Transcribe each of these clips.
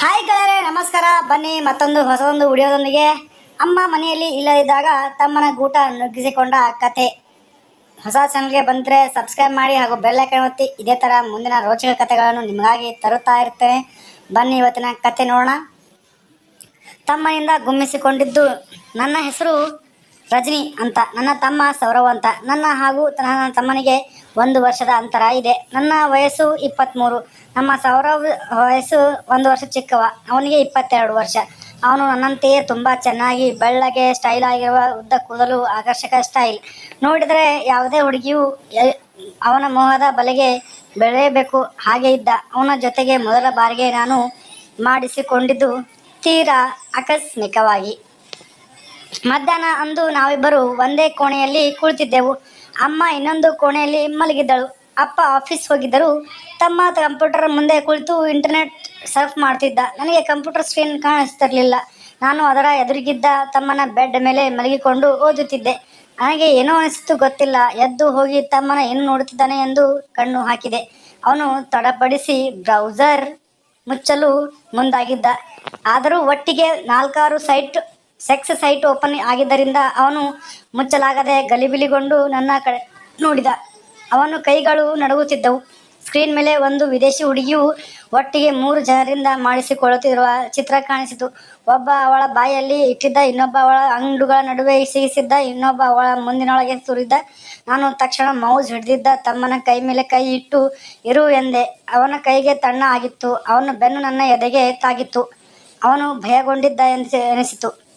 Hi ಕಲರೆ ನಮಸ್ಕಾರ. ಬನ್ನಿ ಮತ್ತೊಂದು ಹೊಸದೊಂದು ವಿಡಿಯೋದೊಂದಿಗೆ. ಅಮ್ಮ ಮನೆಯಲ್ಲಿ ಇಲ್ಲದಿದ್ದಾಗ ತಮ್ಮನ ಗೂಟ ನುಗ್ಗಿಸಿಕೊಂಡ ಕತೆ. ಹೊಸ ಚಾನಲ್ಗೆ ಬಂದರೆ ಸಬ್ಸ್ಕ್ರೈಬ್ ಮಾಡಿ ಹಾಗೂ ಬೆಲ್ಲ ಒತ್ತಿ. ಇದೇ ಥರ ಮುಂದಿನ ರೋಚಕ ಕಥೆಗಳನ್ನು ನಿಮಗಾಗಿ ತರುತ್ತಾ ಇರ್ತೇನೆ. ಬನ್ನಿ ಇವತ್ತಿನ ಕತೆ ನೋಡೋಣ. ತಮ್ಮನಿಂದ ಗುಮ್ಮಿಸಿಕೊಂಡಿದ್ದು ನನ್ನ ಹೆಸರು ರಜನಿ ಅಂತ, ನನ್ನ ತಮ್ಮ ಸೌರವ್ ಅಂತ, ನನ್ನ ಹಾಗೂ ನನ್ನ ತಮ್ಮನಿಗೆ ಒಂದು ವರ್ಷದ ಅಂತರ ಇದೆ. ನನ್ನ ವಯಸ್ಸು ಇಪ್ಪತ್ತ್ಮೂರು ನಮ್ಮ ಸೌರವ್ ವಯಸ್ಸು ಒಂದು ವರ್ಷ ಚಿಕ್ಕವ, ಅವನಿಗೆ ಇಪ್ಪತ್ತೆರಡು ವರ್ಷ. ಅವನು ನನ್ನಂತೆಯೇ ತುಂಬ ಚೆನ್ನಾಗಿ ಬೆಳ್ಳಗೆ ಸ್ಟೈಲ್ ಆಗಿರುವ ಉದ್ದ ಕೂದಲು ಆಕರ್ಷಕ ಸ್ಟೈಲ್ ನೋಡಿದರೆ ಯಾವುದೇ ಹುಡುಗಿಯು ಅವನ ಮೋಹದ ಬಲೆಗೆ ಬೆಳೆಯಬೇಕು. ಹಾಗೆ ಇದ್ದ ಅವನ ಜೊತೆಗೆ ಮೊದಲ ಬಾರಿಗೆ ನಾನು ಮಾಡಿಸಿಕೊಂಡಿದ್ದು ತೀರಾ ಆಕಸ್ಮಿಕವಾಗಿ. ಮಧ್ಯಾಹ್ನ ಅಂದು ನಾವಿಬ್ಬರು ಒಂದೇ ಕೋಣೆಯಲ್ಲಿ ಕುಳಿತಿದ್ದೆವು. ಅಮ್ಮ ಇನ್ನೊಂದು ಕೋಣೆಯಲ್ಲಿ ಮಲಗಿದ್ದಳು. ಅಪ್ಪ ಆಫೀಸ್ ಹೋಗಿದ್ದರು. ತಮ್ಮ ಕಂಪ್ಯೂಟರ್ ಮುಂದೆ ಕುಳಿತು ಇಂಟರ್ನೆಟ್ ಸರ್ಫ್ ಮಾಡ್ತಿದ್ದ. ನನಗೆ ಕಂಪ್ಯೂಟರ್ ಸ್ಕ್ರೀನ್ ಕಾಣಿಸ್ತಿರಲಿಲ್ಲ. ನಾನು ಅದರ ಎದುರಿಗಿದ್ದ ತಮ್ಮನ ಬೆಡ್ ಮೇಲೆ ಮಲಗಿಕೊಂಡು ಓದುತ್ತಿದ್ದೆ. ನನಗೆ ಏನೋ ಅನಿಸಿತು ಗೊತ್ತಿಲ್ಲ. ಎದ್ದು ಹೋಗಿ ತಮ್ಮನ ಏನು ನೋಡುತ್ತಿದ್ದಾನೆ ಎಂದು ಕಣ್ಣು ಹಾಕಿದೆ. ಅವನು ತಡಪಡಿಸಿ ಬ್ರೌಸರ್ ಮುಚ್ಚಲು ಮುಂದಾಗಿದ್ದ. ಆದರೂ ಒಟ್ಟಿಗೆ ನಾಲ್ಕಾರು ಸೈಟ್ ಸೆಕ್ಸ್ ಸೈಟ್ ಓಪನ್ ಆಗಿದ್ದರಿಂದ ಅವನು ಮುಚ್ಚಲಾಗದೆ ಗಲಿಬಿಲಿಗೊಂಡು ನನ್ನ ಕಡೆ ನೋಡಿದ. ಅವನು ಕೈಗಳು ನಡುಗುತ್ತಿದ್ದವು. ಸ್ಕ್ರೀನ್ ಮೇಲೆ ಒಂದು ವಿದೇಶಿ ಹುಡುಗಿಯು ಒಟ್ಟಿಗೆ ಮೂರು ಜನರಿಂದ ಮಾಡಿಸಿಕೊಳ್ಳುತ್ತಿರುವ ಚಿತ್ರ ಕಾಣಿಸಿತು. ಒಬ್ಬ ಅವಳ ಬಾಯಲ್ಲಿ ಇಟ್ಟಿದ್ದ, ಇನ್ನೊಬ್ಬ ಅವಳ ಅಂಡುಗಳ ನಡುವೆ ಸಿಗಿಸಿದ್ದ ಇನ್ನೊಬ್ಬ ಅವಳ ಮುಂದಿನೊಳಗೆ ಸುರಿದ. ನಾನು ತಕ್ಷಣ ಮೌಸ್ ಹಿಡಿದಿದ್ದ, ತಮ್ಮನ ಕೈ ಮೇಲೆ ಕೈ ಇಟ್ಟು, ಇರು ಎಂದೆ. ಅವನ ಕೈಗೆ ತಣ್ಣ ಆಗಿತ್ತು. ಅವನ ಬೆನ್ನು ನನ್ನ ಎದೆಗೆ ತಾಗಿತ್ತು. ಅವನು ಭಯಗೊಂಡಿದ್ದ ಎಂದು ಎನಿಸಿತು.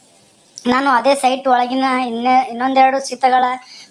ನಾನು ಅದೇ ಸೈಟ್ ಒಳಗಿನ ಇನ್ನೆ ಇನ್ನೊಂದೆರಡು ಚಿತ್ರಗಳ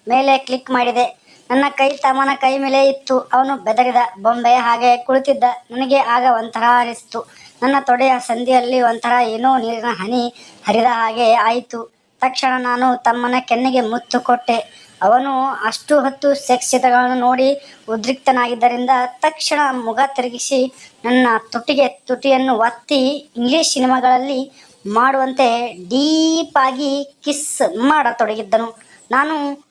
ಮೇಲೆ ಕ್ಲಿಕ್ ಮಾಡಿದೆ. ನನ್ನ ಕೈ ತಮ್ಮನ ಕೈ ಮೇಲೆ ಇತ್ತು. ಅವನು ಬೆದರಿದ, ಬೊಂಬೆ, ಹಾಗೆ ಕುಳಿತಿದ್ದ. ನನಗೆ ಆಗ ಒಂಥರ ಅನಿಸ್ತು. ನನ್ನ ತೊಡೆಯ ಸಂಧಿಯಲ್ಲಿ ಒಂಥರ ಏನೋ ನೀರಿನ ಹನಿ ಹರಿದ ಹಾಗೆ ಆಯಿತು. ತಕ್ಷಣ ನಾನು ತಮ್ಮನ ಕೆನ್ನೆಗೆ ಮುತ್ತು ಕೊಟ್ಟೆ. ಅವನು ಅಷ್ಟು ಹೊತ್ತು ಸೆಕ್ಸ್ ಚಿತ್ರಗಳನ್ನು ನೋಡಿ ಉದ್ರಿಕ್ತನಾಗಿದ್ದರಿಂದ ತಕ್ಷಣ ಮುಖ ತಿರುಗಿಸಿ ನನ್ನ ತುಟಿಗೆ ತುಟಿಯನ್ನು ಒತ್ತಿ ಇಂಗ್ಲಿಷ್ ಸಿನಿಮಾಗಳಲ್ಲಿ ಮಾಡುವಂತೆ ಡೀಪಾಗಿ ಕಿಸ್ ಮಾಡತೊಡಗಿದ್ದನು. ನಾನು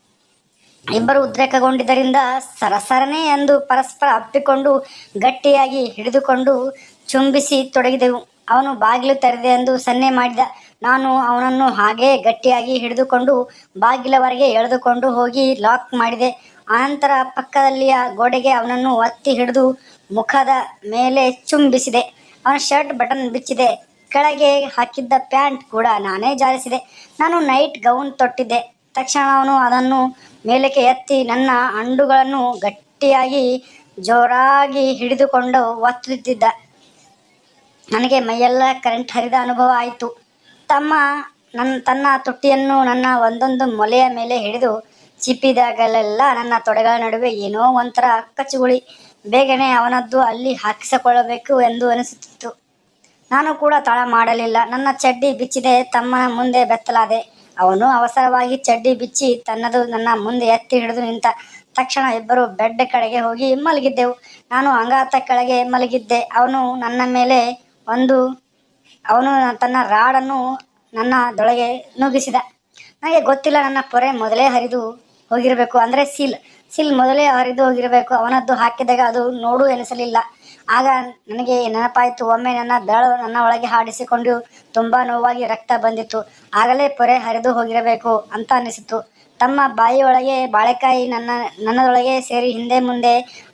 ಇಬ್ಬರು ಉದ್ರೇಕಗೊಂಡಿದ್ದರಿಂದ ಸರಸರನೆ ಎಂದು ಪರಸ್ಪರ ಅಪ್ಪಿಕೊಂಡು ಗಟ್ಟಿಯಾಗಿ ಹಿಡಿದುಕೊಂಡು ಚುಂಬಿಸಿ ತೊಡಗಿದೆವು. ಅವನು ಬಾಗಿಲು ತೆರೆದೆ ಎಂದು ಸನ್ನೆ ಮಾಡಿದ. ನಾನು ಅವನನ್ನು ಹಾಗೇ ಗಟ್ಟಿಯಾಗಿ ಹಿಡಿದುಕೊಂಡು ಬಾಗಿಲವರೆಗೆ ಎಳೆದುಕೊಂಡು ಹೋಗಿ ಲಾಕ್ ಮಾಡಿದೆ. ಆನಂತರ ಪಕ್ಕದಲ್ಲಿಯ ಗೋಡೆಗೆ ಅವನನ್ನು ಒತ್ತಿ ಹಿಡಿದು ಮುಖದ ಮೇಲೆ ಚುಂಬಿಸಿದೆ. ಅವನ ಶರ್ಟ್ ಬಟನ್ ಬಿಚ್ಚಿದೆ. ಕೆಳಗೆ ಹಾಕಿದ್ದ ಪ್ಯಾಂಟ್ ಕೂಡ ನಾನೇ ಜಾರಿಸಿದೆ. ನಾನು ನೈಟ್ ಗೌನ್ ತೊಟ್ಟಿದ್ದೆ. ತಕ್ಷಣ ಅವನು ಅದನ್ನು ಮೇಲಕ್ಕೆ ಎತ್ತಿ ನನ್ನ ಅಂಡುಗಳನ್ನು ಗಟ್ಟಿಯಾಗಿ ಜೋರಾಗಿ ಹಿಡಿದುಕೊಂಡು ಒತ್ತುತ್ತಿದ್ದ ನನಗೆ ಮೈಯೆಲ್ಲ ಕರೆಂಟ್ ಹರಿದ ಅನುಭವ ಆಯಿತು. ತಮ್ಮ ನನ್ನ ತನ್ನ ತುಟ್ಟಿಯನ್ನು ನನ್ನ ಒಂದೊಂದು ಮೊಲೆಯ ಮೇಲೆ ಹಿಡಿದು ಚಿಪ್ಪಿದಾಗಲೆಲ್ಲ ನನ್ನ ತೊಡೆಗಳ ನಡುವೆ ಏನೋ ಒಂಥರ ಕಚ್ಚುಗುಳಿ. ಬೇಗನೆ ಅವನದ್ದು ಅಲ್ಲಿ ಹಾಕಿಸಿಕೊಳ್ಳಬೇಕು ಎಂದು ಅನಿಸುತ್ತಿತ್ತು. ನಾನು ಕೂಡ ತಳ ಮಾಡಲಿಲ್ಲ. ನನ್ನ ಚಡ್ಡಿ ಬಿಚ್ಚಿದೆ, ತಮ್ಮನ ಮುಂದೆ ಬೆತ್ತಲಾದೆ. ಅವನು ಅವಸರವಾಗಿ ಚಡ್ಡಿ ಬಿಚ್ಚಿ ತನ್ನದು ನನ್ನ ಮುಂದೆ ಎತ್ತಿ ಹಿಡಿದು ನಿಂತ ತಕ್ಷಣ ಇಬ್ಬರು ಬೆಡ್ ಕಡೆಗೆ ಹೋಗಿ ಮಲಗಿದ್ದೆವು. ನಾನು ಅಂಗಾತ ಕೆಳಗೆ ಮಲಗಿದ್ದೆ. ಅವನು ನನ್ನ ಮೇಲೆ ಒಂದು, ಅವನು ತನ್ನ ರಾಡನ್ನು ನನ್ನ ದೊಳಗೆ ನುಗ್ಗಿಸಿದ. ನನಗೆ ಗೊತ್ತಿಲ್ಲ ನನ್ನ ಪೊರೆ ಮೊದಲೇ ಹರಿದು ಹೋಗಿರಬೇಕು. ಅಂದರೆ ಸೀಲ್ ಸೀಲ್ ಮೊದಲೇ ಅವರಿದ್ದು ಹೋಗಿರಬೇಕು. ಅವನದ್ದು ಹಾಕಿದಾಗ ಅದು ನೋಡು ಎನಿಸಲಿಲ್ಲ. ಆಗ ನನಗೆ ನೆನಪಾಯಿತು, ಒಮ್ಮೆ ನನ್ನ ಬೆಳು ನನ್ನ ಒಳಗೆ ಹಾಡಿಸಿಕೊಂಡು ತುಂಬ ನೋವಾಗಿ ರಕ್ತ ಬಂದಿತ್ತು. ಆಗಲೇ ಪೊರೆ ಹರಿದು ಹೋಗಿರಬೇಕು ಅಂತ ಅನಿಸಿತು ತಮ್ಮ ಬಾಯಿಯೊಳಗೆ ಬಾಳೆಕಾಯಿ ನನ್ನ, ನನ್ನದೊಳಗೆ ಸೇರಿ ಹಿಂದೆ ಮುಂದೆ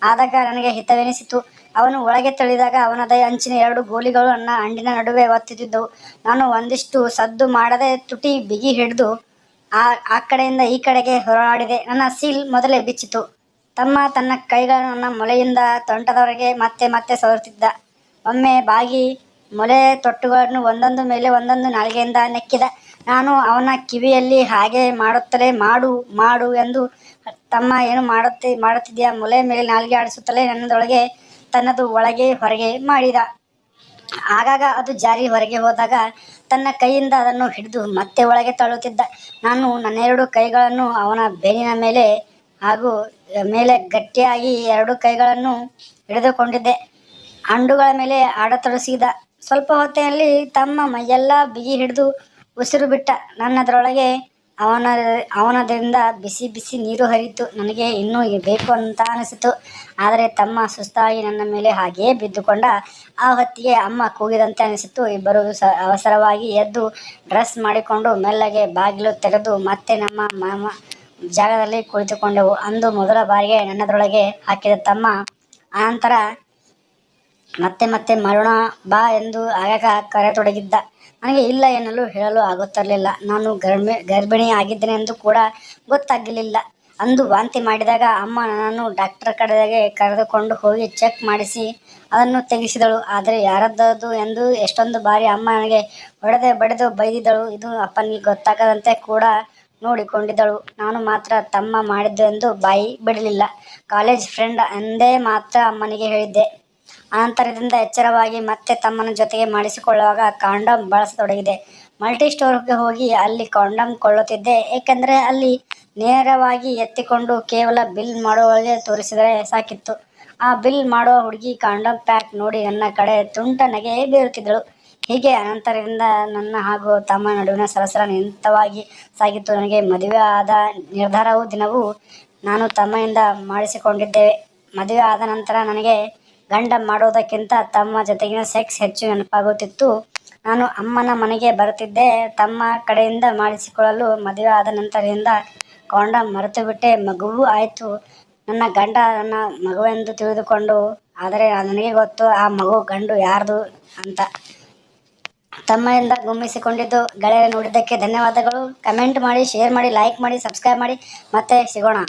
ಆದಾಗ ನನಗೆ ಹಿತವೆನಿಸಿತು. ಅವನು ಒಳಗೆ ತಳಿದಾಗ ಅವನದ ಅಂಚಿನ ಎರಡು ಗೋಲಿಗಳು ನನ್ನ ಅಂಡಿನ ನಡುವೆ ಒತ್ತಿದ್ದವು ನಾನು ಒಂದಿಷ್ಟು ಸದ್ದು ಮಾಡದೆ ತುಟಿ ಬಿಗಿ ಹಿಡಿದು ಆ ಆ ಕಡೆಯಿಂದ ಈ ಕಡೆಗೆ ಹೊರಳಾಡಿದೆ ನನ್ನ ಸೀಲ್ ಮೊದಲೇ ಬಿಚ್ಚಿತು ತಮ್ಮ ತನ್ನ ಕೈಗಳನ್ನು ನನ್ನ ಮೊಲೆಯಿಂದ ತೊಂಟದವರೆಗೆ ಮತ್ತೆ ಮತ್ತೆ ಸವರುತ್ತಿದ್ದ. ಒಮ್ಮೆ ಬಾಗಿ ಮೊಲೆ ತೊಟ್ಟುಗಳನ್ನು ಒಂದೊಂದು ಮೇಲೆ ಒಂದೊಂದು ನಾಲಿಗೆಯಿಂದ ನೆಕ್ಕಿದ. ನಾನು ಅವನ ಕಿವಿಯಲ್ಲಿ ಹಾಗೆ ಮಾಡುತ್ತಲೇ ಮಾಡು ಮಾಡು ಎಂದು ತಮ್ಮ ಏನು ಮಾಡುತ್ತಿ, ಮಾಡುತ್ತಿದೆಯಾ? ಮೊಲೆ ಮೇಲೆ ನಾಲಿಗೆ ಆಡಿಸುತ್ತಲೇ ನನ್ನದೊಳಗೆ, ತನ್ನದು ಒಳಗೆ ಹೊರಗೆ ಮಾಡಿದ. ಆಗಾಗ ಅದು ಜಾರಿ ಹೊರಗೆ ಹೋದಾಗ ತನ್ನ ಕೈಯಿಂದ ಅದನ್ನು ಹಿಡಿದು ಮತ್ತೆ ಒಳಗೆ ತಳ್ಳುತ್ತಿದ್ದ. ನಾನು ನನ್ನ ಎರಡು ಕೈಗಳನ್ನು ಅವನ ಬೆನ್ನಿನ ಮೇಲೆ ಹಾಗೂ ಮೇಲೆ ಗಟ್ಟಿಯಾಗಿ ಎರಡು ಕೈಗಳನ್ನು ಹಿಡಿದುಕೊಂಡಿದ್ದೆ. ಹಂಡುಗಳ ಮೇಲೆ ಆಡತೊಡಸಿದ ಸ್ವಲ್ಪ ಹೊತ್ತಿನಲ್ಲಿ ತಮ್ಮ ಮೈಯೆಲ್ಲ ಬಿಗಿ ಹಿಡಿದು ಉಸಿರು ಬಿಟ್ಟ. ನನ್ನದರೊಳಗೆ ಅವನ ಅವನದಿಂದ ಬಿಸಿ ಬಿಸಿ ನೀರು ಹರಿಯಿತು ನನಗೆ ಇನ್ನೂ ಬೇಕು ಅಂತ ಅನಿಸಿತು. ಆದರೆ ತಮ್ಮ ಸುಸ್ತಾಗಿ ನನ್ನ ಮೇಲೆ ಹಾಗೆಯೇ ಬಿದ್ದುಕೊಂಡ ಆ ಹೊತ್ತಿಗೆ ಅಮ್ಮ ಕೂಗಿದಂತೆ ಅನಿಸಿತು. ಇಬ್ಬರು ಸ, ಅವಸರವಾಗಿ ಎದ್ದು ಡ್ರೆಸ್ ಮಾಡಿಕೊಂಡು ಮೆಲ್ಲಗೆ ಬಾಗಿಲು ತೆರೆದು ಮತ್ತೆ ನಮ್ಮ ಮಾಮ ಜಾಗದಲ್ಲಿ ಕುಳಿತುಕೊಂಡೆವು. ಅಂದು ಮೊದಲ ಬಾರಿಗೆ ನನ್ನದರೊಳಗೆ ಹಾಕಿದ ತಮ್ಮ ಆನಂತರ ಮತ್ತೆ ಮತ್ತೆ ಮರಣ ಬಾ ಎಂದು ಆಗಾಗ ಕರೆತೊಡಗಿದ್ದ. ನನಗೆ ಇಲ್ಲ ಎನ್ನಲು ಹೇಳಲು ಆಗುತ್ತಿರಲಿಲ್ಲ. ನಾನು ಗರ್ಭಿ ಗರ್ಭಿಣಿ ಆಗಿದ್ದೇನೆ ಎಂದು ಕೂಡ ಗೊತ್ತಾಗಲಿಲ್ಲ. ಅಂದು ವಾಂತಿ ಮಾಡಿದಾಗ ಅಮ್ಮ ನನ್ನನ್ನು ಡಾಕ್ಟರ್ ಕಡೆಗೆ ಕರೆದುಕೊಂಡು ಹೋಗಿ ಚೆಕ್ ಮಾಡಿಸಿ ಅದನ್ನು ತೆಗೆಸಿದಳು. ಆದರೆ ಯಾರದ್ದು ಎಂದು ಎಷ್ಟೊಂದು ಬಾರಿ ಅಮ್ಮ ನನಗೆ ಹೊಡೆದೆ ಬಡಿದು ಬೈದಿದ್ದಳು. ಇದು ಅಪ್ಪನಿಗೆ ಗೊತ್ತಾಗದಂತೆ ಕೂಡ ನೋಡಿಕೊಂಡಿದ್ದಳು. ನಾನು ಮಾತ್ರ ತಮ್ಮ ಮಾಡಿದ್ದು ಎಂದು ಬಾಯಿ ಬಿಡಲಿಲ್ಲ. ಕಾಲೇಜ್ ಫ್ರೆಂಡ್ ಎಂದೇ ಮಾತ್ರ ಅಮ್ಮನಿಗೆ ಹೇಳಿದ್ದೆ. ಅನಂತರದಿಂದ ಎಚ್ಚರವಾಗಿ ಮತ್ತೆ ತಮ್ಮನ ಜೊತೆಗೆ ಮಾಡಿಸಿಕೊಳ್ಳುವಾಗ ಕಾಂಡಮ್ ಬಳಸತೊಡಗಿದೆ. ಮಲ್ಟಿ ಸ್ಟೋರ್ಗೆ ಹೋಗಿ ಅಲ್ಲಿ ಕಾಂಡಮ್ ಕೊಳ್ಳುತ್ತಿದ್ದೆ. ಏಕೆಂದರೆ ಅಲ್ಲಿ ನೇರವಾಗಿ ಎತ್ತಿಕೊಂಡು ಕೇವಲ ಬಿಲ್ ಮಾಡುವಲ್ಲಿ ತೋರಿಸಿದರೆ ಸಾಕಿತ್ತು. ಆ ಬಿಲ್ ಮಾಡುವ ಹುಡುಗಿ ಕಾಂಡಮ್ ಪ್ಯಾಕ್ ನೋಡಿ ನನ್ನ ಕಡೆ ತುಂಟ ನಗೆ ಬೀರುತ್ತಿದ್ದಳು ಹೀಗೆ ಅನಂತರದಿಂದ ನನ್ನ ಹಾಗೂ ತಮ್ಮ ನಡುವಿನ ಸರಸರ ನಿಂತವಾಗಿ ಸಾಗಿತ್ತು. ನನಗೆ ಮದುವೆ ಆದ ನಿರ್ಧಾರವು ದಿನವೂ ನಾನು ತಮ್ಮೆಯಿಂದ ಮಾಡಿಸಿಕೊಂಡಿದ್ದೇವೆ. ಮದುವೆ ಆದ ನಂತರ ನನಗೆ ಗಂಡ ಮಾಡೋದಕ್ಕಿಂತ ತಮ್ಮ ಜೊತೆಗಿನ ಸೆಕ್ಸ್ ಹೆಚ್ಚು ನೆನಪಾಗುತ್ತಿತ್ತು. ನಾನು ಅಮ್ಮನ ಮನೆಗೆ ಬರುತ್ತಿದ್ದೆ. ತಮ್ಮ ಕಡೆಯಿಂದ ಮಾಡಿಸಿಕೊಳ್ಳಲು ಮದುವೆ ಆದ ನಂತರದಿಂದ ಕಾಂಡಮ್ ಮರೆತುಬಿಟ್ಟೆ ಮಗುವೂ ಆಯಿತು. ನನ್ನ ಗಂಡ ನನ್ನ ಮಗುವೆಂದು ತಿಳಿದುಕೊಂಡು, ಆದರೆ ನನಗೆ ಗೊತ್ತು, ಆ ಮಗು ಗಂಡು ಯಾರ್ದು ಅಂತ. ತಮ್ಮಯಿಂದ ಗುಮ್ಮಿಸಿಕೊಂಡಿದ್ದು ಗೆಳೆಯರೆ ನೋಡಿದ್ದಕ್ಕೆ ಧನ್ಯವಾದಗಳು. ಕಮೆಂಟ್ ಮಾಡಿ, ಶೇರ್ ಮಾಡಿ, ಲೈಕ್ ಮಾಡಿ, ಸಬ್ಸ್ಕ್ರೈಬ್ ಮಾಡಿ. ಮತ್ತೆ ಸಿಗೋಣ.